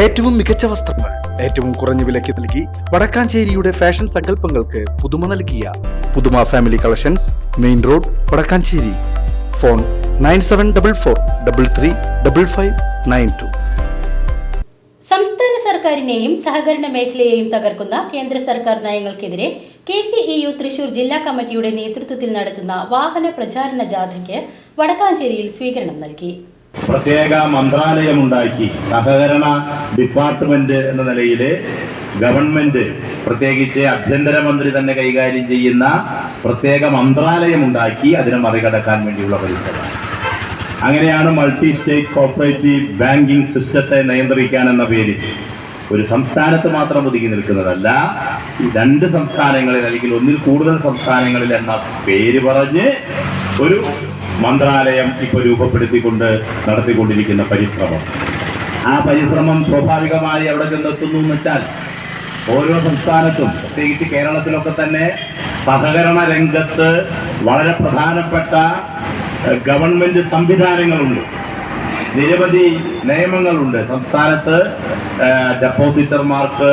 ഏറ്റവും മികച്ച വസ്ത്രങ്ങൾ ഏറ്റവും കുറഞ്ഞ വിലയ്ക്ക് നൽകി വടക്കാഞ്ചേരിയുടെ ഫാഷൻ സങ്കല്പങ്ങൾക്ക് പുതുമ നൽകിയ പുതുമ family collections main road Vadakkanchery. Phone nine seven double four double three double five nine two. സംസ്ഥാന സർക്കാരിനെയും സഹകരണ മേഖലയെയും തകർക്കുന്ന കേന്ദ്ര സർക്കാർ നയങ്ങൾക്കെതിരെ K C E U Thrissur ജില്ലാ കമ്മിറ്റിയുടെ നേതൃത്വത്തിൽ നടത്തുന്ന വാഹന പ്രചാരണ ജാഥയ്ക്ക് വടക്കാഞ്ചേരിയിൽ സ്വീകരണം നൽകി. പ്രത്യേക മന്ത്രാലയമുണ്ടാക്കി. സഹകരണ ഡിപ്പാർട്ട്മെന്റ് എന്ന നിലയിൽ ഗവൺമെന്റ് പ്രത്യേകിച്ച് ആഭ്യന്തരമന്ത്രി തന്നെ കൈകാര്യം ചെയ്യുന്ന പ്രത്യേക മന്ത്രാലയമുണ്ടാക്കി അതിനെ മറികടക്കാൻ വേണ്ടിയുള്ള പരിസരം. അങ്ങനെയാണ് മൾട്ടി സ്റ്റേറ്റ് കോപ്പറേറ്റീവ് ബാങ്കിംഗ് സിസ്റ്റത്തെ നിയന്ത്രിക്കാൻ എന്ന പേരിൽ ഒരു സംസ്ഥാനത്ത് മാത്രം ഒതുങ്ങി നിൽക്കുന്നതല്ല രണ്ട് സംസ്ഥാനങ്ങളിൽ അല്ലെങ്കിൽ ഒന്നിൽ കൂടുതൽ സംസ്ഥാനങ്ങളിൽ എന്ന പേര് പറഞ്ഞ് ഒരു മന്ത്രാലയം ഇപ്പൊ രൂപപ്പെടുത്തിക്കൊണ്ട് നടത്തിക്കൊണ്ടിരിക്കുന്ന പരിശ്രമം. ആ പരിശ്രമം സ്വാഭാവികമായി എവിടെ ചെന്നെത്തുന്നു എന്ന് വെച്ചാൽ ഓരോ സംസ്ഥാനത്തും പ്രത്യേകിച്ച് കേരളത്തിലൊക്കെ തന്നെ സഹകരണ രംഗത്ത് വളരെ പ്രധാനപ്പെട്ട ഗവൺമെന്റ് സംവിധാനങ്ങളുണ്ട്. നിരവധി നിയമങ്ങളുണ്ട്. സംസ്ഥാനത്ത് ഡെപ്പോസിറ്റർമാർക്ക്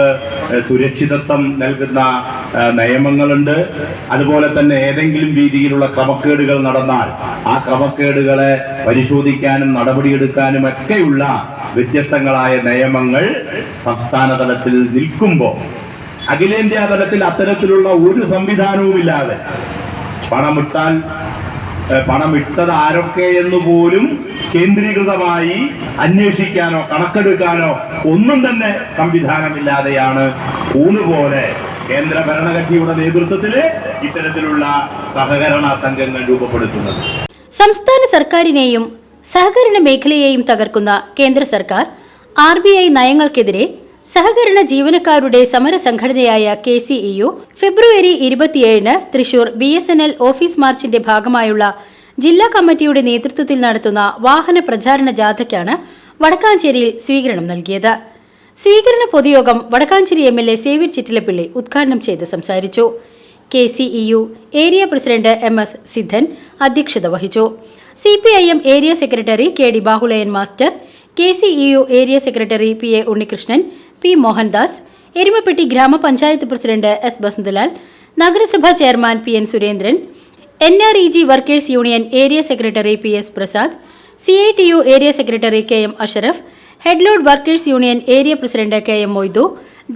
സുരക്ഷിതത്വം നൽകുന്ന നിയമങ്ങളുണ്ട്. അതുപോലെ തന്നെ ഏതെങ്കിലും രീതിയിലുള്ള ക്രമക്കേടുകൾ നടന്നാൽ ആ ക്രമക്കേടുകളെ പരിശോധിക്കാനും നടപടിയെടുക്കാനും ഒക്കെയുള്ള വ്യത്യസ്തങ്ങളായ നിയമങ്ങൾ സംസ്ഥാന തലത്തിൽ നിൽക്കുമ്പോൾ അഖിലേന്ത്യാ തലത്തിൽ അത്തരത്തിലുള്ള ഒരു സംവിധാനവുമില്ലാതെ പണമിട്ടാൽ പണമിട്ടത് ആരൊക്കെ എന്ന് പോലും കേന്ദ്രീകൃതമായി അന്വേഷിക്കാനോ കണക്കെടുക്കാനോ ഒന്നും തന്നെ സംവിധാനമില്ലാതെയാണ് ഊണുപോലെ കേന്ദ്ര ഭരണകക്ഷിയുടെ നേതൃത്വത്തിൽ ഇത്തരത്തിലുള്ള സഹകരണ സംഘങ്ങൾ രൂപപ്പെടുത്തുന്നത്. സംസ്ഥാന സർക്കാരിനെയും സഹകരണ മേഖലയെയും തകർക്കുന്ന കേന്ദ്ര സർക്കാർ ആർ ബി ഐ നയങ്ങൾക്കെതിരെ സഹകരണ ജീവനക്കാരുടെ സമര സംഘടനയായ കെ സി ഇ യു ഫെബ്രുവരി ഇരുപത്തിയേഴിന് Thrissur B S N L office മാർച്ചിന്റെ ഭാഗമായുള്ള ജില്ലാ കമ്മിറ്റിയുടെ നേതൃത്വത്തിൽ നടത്തുന്ന വാഹന പ്രചാരണ ജാഥയ്ക്കാണ് വടക്കാഞ്ചേരിയിൽ സ്വീകരണം നൽകിയത്. സ്വീകരണ പൊതുയോഗം Vadakkanchery M L A Xavier Chittilappilly ഉദ്ഘാടനം ചെയ്ത് സംസാരിച്ചു. K C U area president M S Siddhan അധ്യക്ഷത വഹിച്ചു. C P I M area secretary K D Bahulayan master K C U area secretary P A Unnikrishnan P Mohandas Erumappetty ഗ്രാമപഞ്ചായത്ത് president S Basanthalal നഗരസഭാ chairman P N Surendran N R E G workers union area secretary P S Prasad C I T U area secretary K M Ashraf headload workers union area president K M Moidu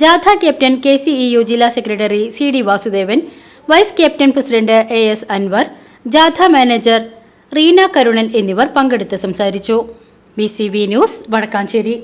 ജാഥ captain K C E U ജില്ലാ secretary C D Vasudevan vice captain president A S Anwar ജാഥ manager Reena Karunan എന്നിവർ പങ്കെടുത്ത് സംസാരിച്ചു. B C V news Vadakkanchery.